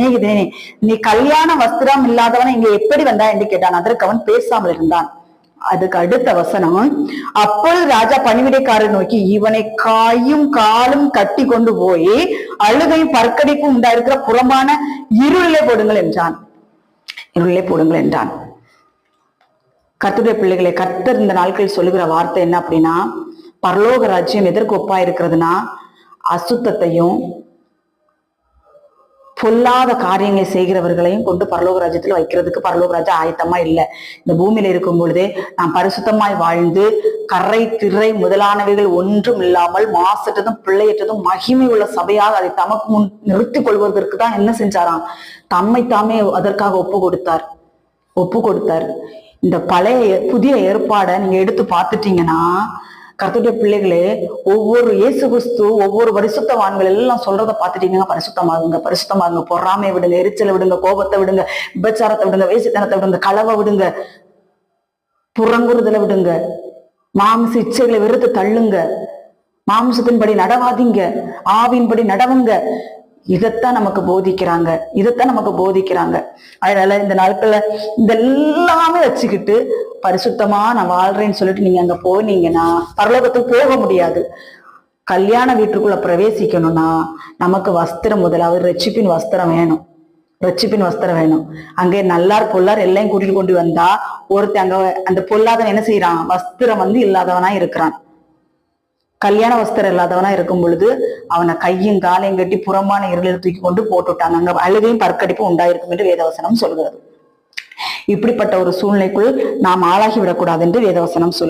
சிநேகிதனே நீ கல்யாண வஸ்திரம் இல்லாதவன் இங்க எப்படி வந்தா என்று கேட்டான். அதற்கு அவன் பேசாமல் இருந்தான். அதுக்கு அடுத்த வசனம் அப்பொழுது ராஜா பணிவிடைக்காரர் நோக்கி இவனை காயும் காலும் கட்டி கொண்டு போய் அழுகையும் பற்கடிப்பும் உண்டாயிருக்கிற புறமான இருளிலே போடுங்கள் என்றான். இருளிலே போடுங்கள் என்றான். கத்துடைய பிள்ளைகளை கர்த்தர் இந்த நாட்களில் சொல்லுகிற வார்த்தை என்ன அப்படின்னா பரலோக ராஜ்யம் எதற்கு ஒப்பா இருக்கிறதுனா அசுத்தத்தையும் பொல்லாத காரியங்களை செய்கிறவர்களையும் கொண்டு பரலோக ராஜ்யத்தில் வைக்கிறதுக்கு பரலோக ராஜா ஆயத்தமா இல்லை. இந்த பூமியில இருக்கும் பொழுதே நான் பரிசுத்தமாய் வாழ்ந்து கரை திரை முதலானவைகள் ஒன்றும் இல்லாமல் மாசற்றதும் பிள்ளையற்றதும் மகிமை உள்ள சபையாக அதை தமக்கு முன் நிறுத்திக் கொள்வதற்கு தான் என்ன செஞ்சாராம்? தம்மை தாமே அதற்காக ஒப்பு கொடுத்தார். ஒப்பு கொடுத்தார். இந்த பழைய புதிய ஏற்பாடை நீங்க எடுத்து பார்த்துட்டீங்கன்னா கத்துடைய பிள்ளைகளே ஒவ்வொரு இயேசு கிறிஸ்து ஒவ்வொரு பரிசுத்தவான்கள் எல்லாம் சொல்றதை பார்த்துட்டீங்கன்னா பரிசுத்தமாகுங்க பரிசுத்தமாகுங்க. பொறாமை விடுங்க எரிச்சலை விடுங்க கோபத்தை விடுங்க விபச்சாரத்தை விடுங்க வேசித்தனத்தை விடுங்க களவை விடுங்க புறங்குறுதலை விடுங்க மாம்ச இச்சைகளை வெறுத்து தள்ளுங்க மாம்சத்தின்படி நடவாதீங்க ஆவின்படி நடவுங்க இதைத்தான் நமக்கு போதிக்கிறாங்க. இதைத்தான் நமக்கு போதிக்கிறாங்க. அதனால இந்த நாட்கள்ல இதெல்லாமே வச்சுக்கிட்டு பரிசுத்தமா நான் வாழ்றேன்னு சொல்லிட்டு நீங்க அங்க போனீங்கன்னா பரலோகத்துக்கு போக முடியாது. கல்யாண வீட்டுக்குள்ள பிரவேசிக்கணும்னா நமக்கு வஸ்திரம் முதலாவது ரட்சிப்பின் வஸ்திரம் வேணும். ரட்சிப்பின் வஸ்திரம் வேணும். அங்கே நல்லார் பொல்லார் எல்லாம் கூட்டிட்டு கொண்டு வந்தா ஒருத்தன் அங்க அந்த பொல்லாதவன் என்ன செய்யறான் வஸ்திரம் வந்து இல்லாதவனா இருக்கிறான். கல்யாண வஸ்திரம் இல்லாதவனா இருக்கும் பொழுது அவனை கையும் காலையும் கட்டி புறமான இருளில் தூக்கி கொண்டு போட்டுட்டாங்க அங்க அழுகையும் பற்கடிப்பும் உண்டாயிருக்கும் என்று வேதவசனம் சொல்கிறது. இப்படிப்பட்ட ஒரு சூழ்நிலைக்குள் நாம் ஆளாகி விடக்கூடாது என்று வேதவசனம் சொல்லு